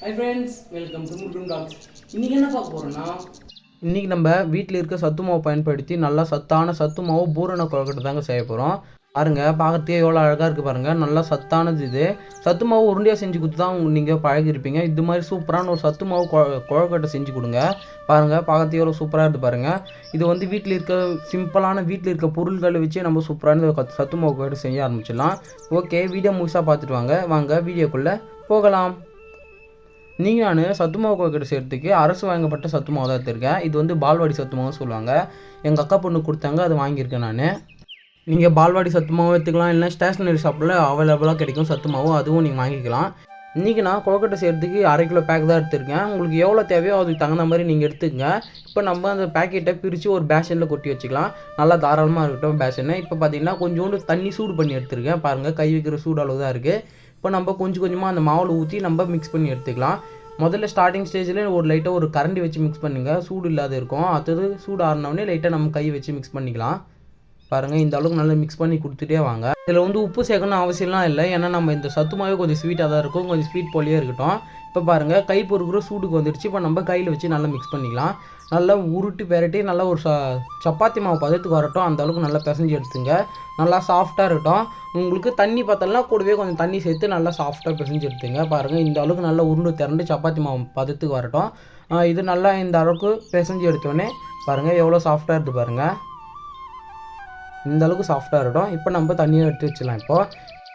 High friends welcome to முட்டும் talks இன்றைக்கி என்ன பார்க்க போகிறோன்னா இன்றைக்கி நம்ம வீட்டில் இருக்க சத்து மாவு பயன்படுத்தி நல்லா சத்தான சத்து மாவு பூரண கொழுக்கட்டை தாங்க செய்ய போகிறோம் பாருங்க பார்க்கறதுக்கே எவ்வளோ அழகாக இருக்குது பாருங்கள் நல்லா சத்தானது இது. சத்து மாவு உருண்டையாக செஞ்சு கொடுத்து தான் நீங்கள் பழகிருப்பீங்க. இது மாதிரி சூப்பரான ஒரு சத்து மாவு கொ- கொழுக்கட்டை செஞ்சு கொடுங்க. பாருங்கள் பார்க்கறதுக்கு எவ்வளோ சூப்பராக இருக்குது பாருங்கள் இது வந்து வீட்டில் இருக்க சிம்பிளான வீட்டில் இருக்க பொருள்களை வச்சு நம்ம சூப்பரான சத்து மாவு கொழுக்கட்டை செய்ய ஆரம்பிச்சிடலாம். ஓகே வீடியோ முழுசாக பார்த்துட்டு வாங்க. வாங்க வீடியோக்குள்ளே போகலாம். நீங்கள் நான் சத்துமாவு மாவு செய்கிறதுக்கு அரசு வாங்கப்பட்ட சத்துமாவு தான் எடுத்திருக்கேன். இது வந்து பால்வாடி சத்துமாவும் சொல்லுவாங்க. எங்கள் அக்கா பொண்ணு கொடுத்தாங்க அது வாங்கியிருக்கேன் நான். நீங்கள் பால்வாடி சத்துமாவும் எடுத்துக்கலாம் இல்லை ஸ்டேஷ்னரி ஷாப்பில் அவைலபிளாக கிடைக்கும் சத்துமாவும் அதுவும் நீங்கள் வாங்கிக்கலாம். இன்றைக்கி நான் கொழுக்கட்டை செய்கிறதுக்கு அரை கிலோ பேக் தான் எடுத்திருக்கேன். உங்களுக்கு எவ்வளோ தேவையோ அதுக்கு தகுந்த மாதிரி நீங்கள் எடுத்துக்கங்க. இப்போ நம்ம அந்த பேக்கெட்டை பிரித்து ஒரு பேஷனில் கொட்டி வச்சுக்கலாம். நல்லா தாராளமாக இருக்கட்டும் பேஷனை இப்போ பார்த்தீங்கன்னா கொஞ்சோண்டு தண்ணி சூடு பண்ணி எடுத்துருக்கேன். பாருங்கள் கை வைக்கிற சூடு அளவு தான் இருக்குது இப்போ நம்ம கொஞ்சம் கொஞ்சமாக அந்த மாவில் ஊற்றி நம்ம மிக்ஸ் பண்ணி எடுத்துக்கலாம். முதல்ல ஸ்டார்டிங் ஸ்டேஜில் ஒரு லைட்டாக ஒரு கரண்டி வச்சு மிக்ஸ் பண்ணுங்க. சூடு இல்லாத இருக்கும். அடுத்தது சூடு ஆறினவுடனே லைட்டாக நம்ம கை வச்சு மிக்ஸ் பண்ணிக்கலாம். பாருங்கள் இந்த அளவுக்கு நல்லா மிக்ஸ் பண்ணி கொடுத்துட்டே வாங்க. இதில் வந்து உப்பு சேர்க்கணும் அவசியம்லாம் இல்லை. ஏன்னா நம்ம இந்த சத்துமாவே கொஞ்சம் ஸ்வீட்டாக தான் இருக்கும். கொஞ்சம் ஸ்வீட் போலியே இருக்கட்டும். இப்போ பாருங்கள் கை பொறுக்கிற சூடுக்கு வந்துடுச்சு. இப்போ நம்ம கையில் வச்சு நல்லா மிக்ஸ் பண்ணிக்கலாம். நல்லா உருட்டு பெரட்டி நல்லா ஒரு ச சப்பாத்தி மாவு பதத்துக்கு வரட்டும். அந்த அளவுக்கு நல்லா பிசைஞ்சு எடுத்துங்க. நல்லா சாஃப்டாக இருக்கட்டும். உங்களுக்கு தண்ணி பார்த்தோம்னா கூடவே கொஞ்சம் தண்ணி சேர்த்து நல்லா சாஃப்டாக பிசைஞ்சு எடுத்துங்க. பாருங்கள் இந்த அளவுக்கு நல்லா உருண்டு திரண்டு சப்பாத்தி மாவு பதத்துக்கு வரட்டும். இது நல்லா இந்த அளவுக்கு பிசைஞ்சு எடுத்தோடனே பாருங்கள் எவ்வளோ சாஃப்டாக இருக்குது பாருங்கள் இந்த அளவுக்கு சாஃப்டாக இருக்கட்டும். இப்போ நம்ம தண்ணியை எடுத்து வச்சிடலாம் இப்போது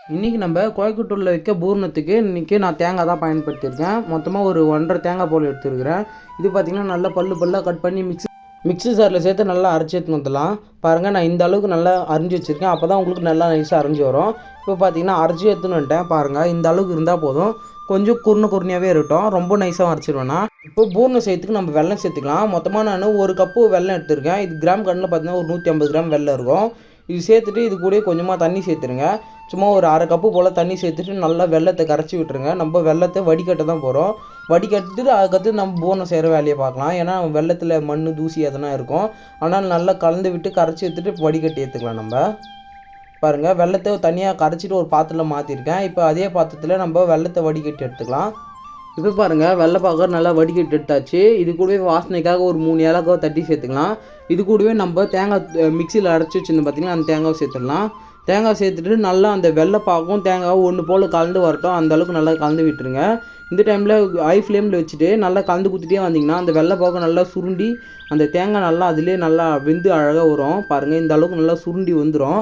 இன்றைக்கி நம்ம கோயக்குட்டூரில் வைக்க பூர்ணத்துக்கு இன்றைக்கி நான் தேங்காய் தான் பயன்படுத்தியிருக்கேன். மொத்தமாக ஒரு ஒன்றரை தேங்காய் போல் எடுத்துருக்கிறேன். இது பார்த்திங்கன்னா நல்லா பல்லு பல்லாக கட் பண்ணி மிக்ஸி மிக்ஸி சாரில் சேர்த்து நல்லா அரைச்சி எடுத்துன்னு வந்துடலாம். பாருங்கள் நான் இந்த அளவுக்கு நல்லா அரைஞ்சி வச்சுருக்கேன். அப்போ தான் உங்களுக்கு நல்லா நைஸாக அரைஞ்சி வரும். இப்போ பார்த்தீங்கன்னா அரைச்சி எடுத்துன்னு வந்துட்டேன். பாருங்கள் இந்த அளவுக்கு இருந்தால் போதும். கொஞ்சம் குறுன குறுனியாகவே இருக்கட்டும். ரொம்ப நைஸாக அரைச்சிடுவேன்னா இப்போ பூர்ணம் செய்யறதுக்கு நம்ம வெல்லம் சேர்த்துக்கலாம். மொத்தமாக நான் ஒரு கப்பு வெள்ளம் எடுத்துருக்கேன். இது கிராம் கண்ணில் பார்த்தீங்கன்னா ஒரு நூற்றி ஐம்பது கிராம் வெல்லம் இருக்கும். இது சேர்த்துட்டு இது கூட கொஞ்சமாக தண்ணி சேர்த்துருங்க. சும்மா ஒரு அரை கப்பு போல் தண்ணி சேர்த்துட்டு நல்லா வெள்ளத்தை கரைச்சி விட்டுருங்க. நம்ம வெள்ளத்தை வடிகட்ட தான் போகிறோம் வடிகட்டிட்டு அதுக்கடுத்து நம்ம போனை செய்கிற வேலையை பார்க்கலாம். ஏன்னா வெள்ளத்தில் மண் தூசி எதனா இருக்கும். ஆனால் நல்லா கலந்து விட்டு கரைச்சி எடுத்துட்டு வடிகட்டி ஏற்றுக்கலாம் நம்ம. பாருங்கள் வெள்ளத்தை தனியாக கரைச்சிட்டு ஒரு பாத்திரத்தில் மாற்றிருக்கேன் இப்போ அதே பாத்திரத்தில் நம்ம வெள்ளத்தை வடிகட்டி எடுத்துக்கலாம். இப்போ பாருங்கள் வெள்ளைப்பாக நல்லா வடிகட்டி எடுத்தாச்சு. இது கூடவே வாசனைக்காக ஒரு மூணு ஏலக்காவை தட்டி சேர்த்துக்கலாம். இது கூடவே நம்ம தேங்காய் மிக்சியில் அரைச்சி வச்சுருந்தோம் பார்த்தீங்கன்னா அந்த தேங்காவை சேர்த்துடலாம். தேங்காய் சேர்த்துட்டு நல்லா அந்த வெள்ளைப்பாக்கம் தேங்காவும் ஒன்று போல் கலந்து வரட்டும். அந்த அளவுக்கு நல்லா கலந்து விட்டுருங்க. இந்த டைமில் ஹை ஃப்ளேமில் வச்சுட்டு நல்லா கலந்து குத்திட்டே வந்தீங்கன்னா அந்த வெள்ளைப்பாக்கம் நல்லா சுருண்டி அந்த தேங்காய் நல்லா அதிலே நல்லா வெந்து அழகாக வரும். பாருங்கள் இந்த அளவுக்கு நல்லா சுருண்டி வந்துடும்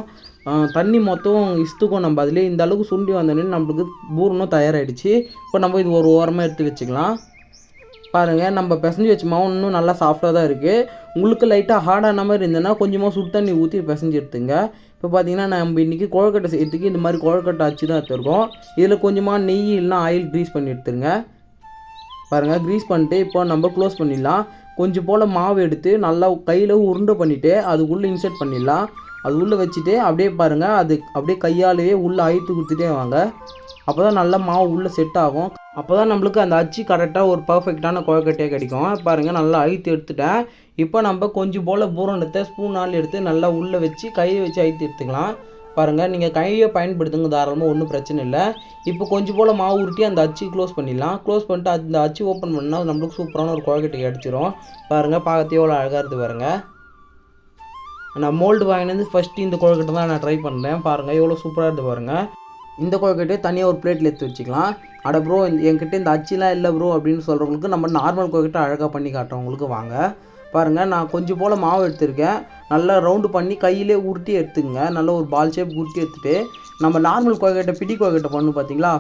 தண்ணி மொத்தம் இஸ்துக்கும் நம்ம அதிலே இந்த அளவுக்கு சுண்டி வந்தோடனே நம்மளுக்கு பூரணம் தயாராகிடுச்சு இப்போ நம்ம இது ஒரு ஓரமாக எடுத்து வச்சுக்கலாம். பாருங்கள் நம்ம பிசைஞ்சு வச்ச மாவு இன்னும் நல்லா சாஃப்டாக தான் இருக்குது உங்களுக்கு லைட்டாக ஹார்டான மாதிரி இருந்ததுன்னா கொஞ்சமாக சுடு தண்ணி ஊற்றி பிசைஞ்சு எடுத்துங்க. இப்போ பார்த்தீங்கன்னா நம்ம இன்றைக்கி கொழுக்கட்டை செய்யறதுக்கு இந்த மாதிரி கொழுக்கட்டை அச்சு தான் எடுத்துருக்கோம். இதில் கொஞ்சமாக நெய் இல்லைனா ஆயில் க்ரீஸ் பண்ணி எடுத்துருங்க. பாருங்கள் க்ரீஸ் பண்ணிட்டு இப்போ நம்ம க்ளோஸ் பண்ணிடலாம். கொஞ்சம் போல் மாவு எடுத்து நல்லா கையில் உருண்டை பண்ணிவிட்டு அதுக்குள்ளே இன்சர்ட் பண்ணிடலாம். அது உள்ளே வச்சுட்டு அப்படியே பாருங்கள் அது அப்படியே கையாலேயே உள்ளே அழுத்து கொடுத்துட்டே வாங்க. அப்போ தான் நல்லா மாவு உள்ளே செட் ஆகும். அப்போ தான் நம்மளுக்கு அந்த அச்சு கரெக்டாக ஒரு பர்ஃபெக்டான குழக்கட்டையே கிடைக்கும். பாருங்கள் நல்லா அழுத்து எடுத்துட்டேன். இப்போ நம்ம கொஞ்சம் போல் பூரணத்தை ஸ்பூனால் எடுத்து நல்லா உள்ளே வச்சு கையை வச்சு அழித்து எடுத்துக்கலாம். பாருங்கள் நீங்கள் கையை பயன்படுத்துங்க தாராளமாக ஒன்றும் பிரச்சனை இல்லை. இப்போ கொஞ்சம் போல் மாவு உருட்டி அந்த அச்சு க்ளோஸ் பண்ணிடலாம். க்ளோஸ் பண்ணிட்டு அந்த அச்சு ஓப்பன் பண்ணால் நம்மளுக்கு சூப்பரான ஒரு குழக்கட்டை கிடச்சிரும் பாருங்கள் பார்க்கத்தையே எவ்வளோ அழகாக இருக்குது பாருங்கள் நான் மோல்டு வாங்கினது ஃபஸ்ட்டு இந்த கொழுக்கட்டை தான் நான் ட்ரை பண்ணுறேன் பாருங்கள் எவ்வளோ சூப்பராக இருக்குது பாருங்கள் இந்த கொழுக்கட்டையை தனியாக ஒரு பிளேட்டில் எடுத்து வச்சுக்கலாம். அட ப்ரோ என்கிட்ட இந்த அச்சிலாம் இல்லை ப்ரோ அப்படின்னு சொல்கிறவங்களுக்கு நம்ம நார்மல் கொழுக்கட்டை அழகாக பண்ணி காட்டுறவங்களுக்கு வாங்க. பாருங்கள் நான் கொஞ்சம் போல் மாவு எடுத்திருக்கேன். நல்லா ரவுண்டு பண்ணி கையிலே உருட்டி எடுத்துங்க நல்ல ஒரு பால் ஷேப் உருட்டி எடுத்துகிட்டு நம்ம நார்மல் கொழுக்கட்டை பிடி கொழுக்கட்டை பண்ணு பார்த்தீங்களா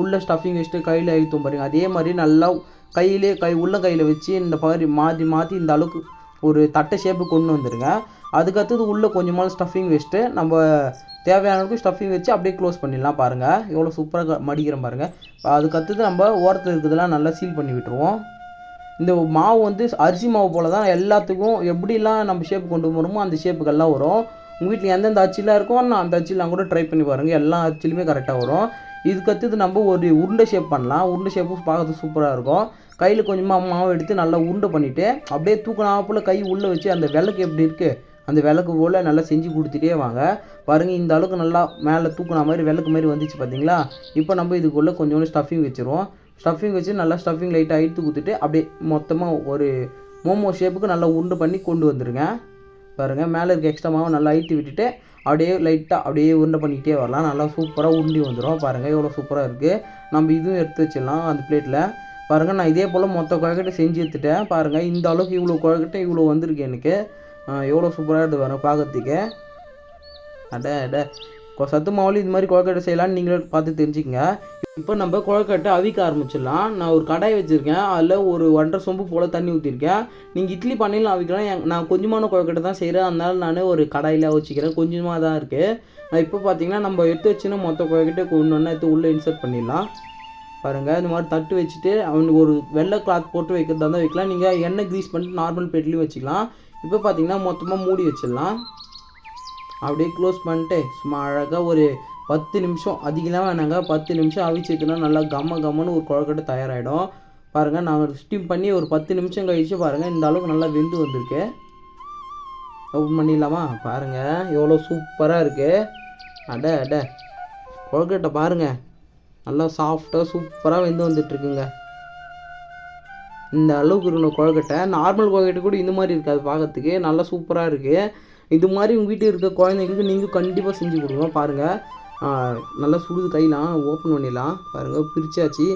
உள்ளே ஸ்டஃபிங் வச்சுட்டு கையில் அழுத்தும் பாருங்க. அதே மாதிரி நல்லா கையிலே கை உள்ள கையில் வச்சு இந்த மாதிரி மாற்றி மாற்றி இந்த அளவுக்கு ஒரு தட்டை ஷேப்பு கொண்டு வந்துடுங்க அதுக்கடுத்தது உள்ளே கொஞ்சமாக ஸ்டஃபிங் வச்சுட்டு நம்ம தேவையான அளவுக்கு ஸ்டஃபிங் வச்சு அப்படியே க்ளோஸ் பண்ணிடலாம் பாருங்கள் எவ்வளோ சூப்பராக மடிக்கிறோம் பாருங்கள் அதுக்கடுத்தது நம்ம ஓரத்தில் இருக்கிறதெல்லாம் நல்லா சீல் பண்ணி விட்டுருவோம். இந்த மாவு வந்து அரிசி மாவு போல் தான் எல்லாத்துக்கும் எப்படிலாம் நம்ம ஷேப் கொண்டு போகிறோமோ அந்த ஷேப்புக்கெல்லாம் வரும். உங்கள் வீட்டில் எந்தெந்த அச்சிலாம் இருக்கோ நான் அந்த அச்சிலாம் கூட ட்ரை பண்ணி பாருங்கள் எல்லா அச்சிலுமே கரெக்டாக வரும். இதுக்கடுத்தது நம்ம ஒரு உருண்டை ஷேப் பண்ணலாம். உருண்டை ஷேப்பும் பார்க்கறதுக்கு சூப்பராக இருக்கும். கையில் கொஞ்சமாக மாவு எடுத்து நல்லா உருண்டை பண்ணிவிட்டு அப்படியே தூக்கினாப்புல கை உள்ளே வச்சு அந்த விளக்கு எப்படி இருக்குது அந்த விளக்கு போல் நல்லா செஞ்சு கொடுத்துட்டே வாங்க. பாருங்கள் இந்த அளவுக்கு நல்லா மேலே தூக்குன மாதிரி விளக்கு மாதிரி வந்துச்சு பார்த்தீங்களா இப்போ நம்ம இதுக்குள்ளே கொஞ்சோண்டு ஸ்டஃபிங் வச்சுருவோம். ஸ்டஃபிங் வச்சு நல்லா ஸ்டஃபிங் லைட்டாக இழுத்து கொடுத்துட்டு அப்படியே மொத்தமாக ஒரு மோமோ ஷேப்புக்கு நல்லா உருண்டை பண்ணி கொண்டு வந்துடுங்க பாருங்கள் மேலே இருக்க எக்ஸ்ட்ரா மாவை நல்லா ஐட்டி விட்டுட்டு அப்படியே லைட்டாக அப்படியே உருண்டை பண்ணிக்கிட்டே வரலாம். நல்லா சூப்பராக உருண்டி வந்துடும் பாருங்கள் எவ்வளோ சூப்பராக இருக்குது நம்ம இதுவும் எடுத்து வச்சிடலாம் அந்த பிளேட்டில் பாருங்கள் நான் இதே போல் மொத்த குழக்கட்டை செஞ்சு எடுத்துட்டேன். பாருங்கள் இந்த அளவுக்கு இவ்வளோ குழக்கட்டை இவ்வளோ வந்திருக்கு எனக்கு. எவ்வளோ சூப்பராக இருந்தது பாருங்க பார்க்கறதுக்கு? அட அட. சத்து மாவுலையும் இது மாதிரி குழக்கட்டை செய்யலாம்னு நீங்களே பார்த்து தெரிஞ்சுக்கங்க. இப்போ நம்ம குழக்கட்டை அவிக்க ஆரம்பிச்சிடலாம். நான் ஒரு கடாய் வச்சுருக்கேன். அதில் ஒரு ஒன்றரை சொம்பு போல் தண்ணி ஊற்றிருக்கேன் நீங்கள் இட்லி பண்ணையிலும் அவிக்கலாம். நான் கொஞ்சமான குழக்கட்டை தான் செய்கிறேன் அதனால நான் ஒரு கடாயில் வச்சுக்கிறேன் கொஞ்சமாக தான் இருக்குது இப்போ பார்த்தீங்கன்னா நம்ம எடுத்து வச்சுன்னா மொத்த குழக்கட்டை ஒன்று ஒன்றா எடுத்து உள்ளே இன்சர்ட் பண்ணிடலாம். பாருங்கள் இந்த மாதிரி தட்டு வச்சுட்டு அவனுக்கு ஒரு வெள்ளை கிளாத் போட்டு வைக்கிறதா இருந்தால் வைக்கலாம். நீங்கள் எண்ணெய் க்ரீஸ் பண்ணிட்டு நார்மல் பிளேட்லேயும் வச்சுக்கலாம். இப்போ பார்த்தீங்கன்னா மொத்தமாக மூடி வச்சிடலாம். அப்படியே க்ளோஸ் பண்ணிட்டு சும்மா அழகாக ஒரு பத்து நிமிஷம் அதிகமாக வேணாங்க பத்து நிமிஷம் அவிச்சிட்டுனா நல்லா கம்ம கம்மன்னு ஒரு குழக்கட்டை தயாராகிடும் பாருங்கள் நாங்கள் ஸ்டீம் பண்ணி ஒரு பத்து நிமிஷம் கழிச்சு பாருங்கள் இந்த அளவுக்கு நல்லா வெந்து வந்திருக்கு. ஓப்பன் பண்ணிடலாமா? பாருங்கள் எவ்வளோ சூப்பராக இருக்குது அட அட. கொழுக்கட்டை பாருங்கள் நல்லா சாஃப்டாக சூப்பராக வெந்து வந்துட்டுருக்குங்க இந்த அளவுக்கு இருக்கணும் கொழுக்கட்டை நார்மல் கொழுக்கட்டை கூட இந்த மாதிரி இருக்காது பார்க்கறதுக்கு. நல்லா சூப்பராக இருக்குது இது மாதிரி உங்கள் வீட்டில் இருக்க குழந்தைங்களுக்கு நீங்கள் கண்டிப்பாக செஞ்சு கொடுங்க. பாருங்கள் நல்லா சுடுது கையெலாம் ஓப்பன் பண்ணிடலாம். பாருங்கள் பிரிச்சாச்சு.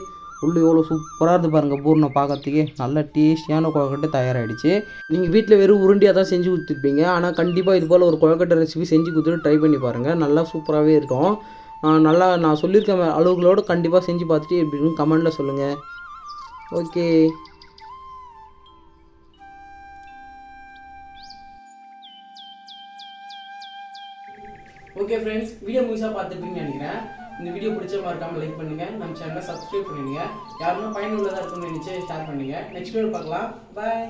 உள்ளே எவ்வளோ சூப்பராக இருக்குது பாருங்கள் பூர்ணம் பார்க்கறதுக்கே. நல்ல டேஸ்டியான கொழுக்கட்டை தயாராகிடுச்சு நீங்கள் வீட்டில் வெறும் உருண்டியாக தான் செஞ்சு கொடுத்துருப்பீங்க. ஆனால் கண்டிப்பாக இது போல் ஒரு கொழுக்கட்டை ரெசிபி செஞ்சு கொடுத்துட்டு ட்ரை பண்ணி பாருங்கள் நல்லா சூப்பராகவே இருக்கும். நல்லா நான் சொல்லியிருக்க அளவுகளோடு கண்டிப்பாக செஞ்சு பார்த்துட்டு எப்படின்னு கமெண்டில் சொல்லுங்கள் ஓகே ஓகே ஃப்ரெண்ட்ஸ் வீடியோ முழுசாக பார்த்துருப்பீங்கன்னு நினைக்கிறேன். இந்த வீடியோ பிடிச்ச மறக்காம லைக் பண்ணுங்க. நம்ம சேனலை சப்ஸ்கிரைப் பண்ணிடுங்க. யாருன்னா பயனுள்ளதாக இருக்கும்னு நினச்சி ஷேர் பண்ணுங்க நெக்ஸ்ட் வீடியோ பார்க்கலாம். பாய்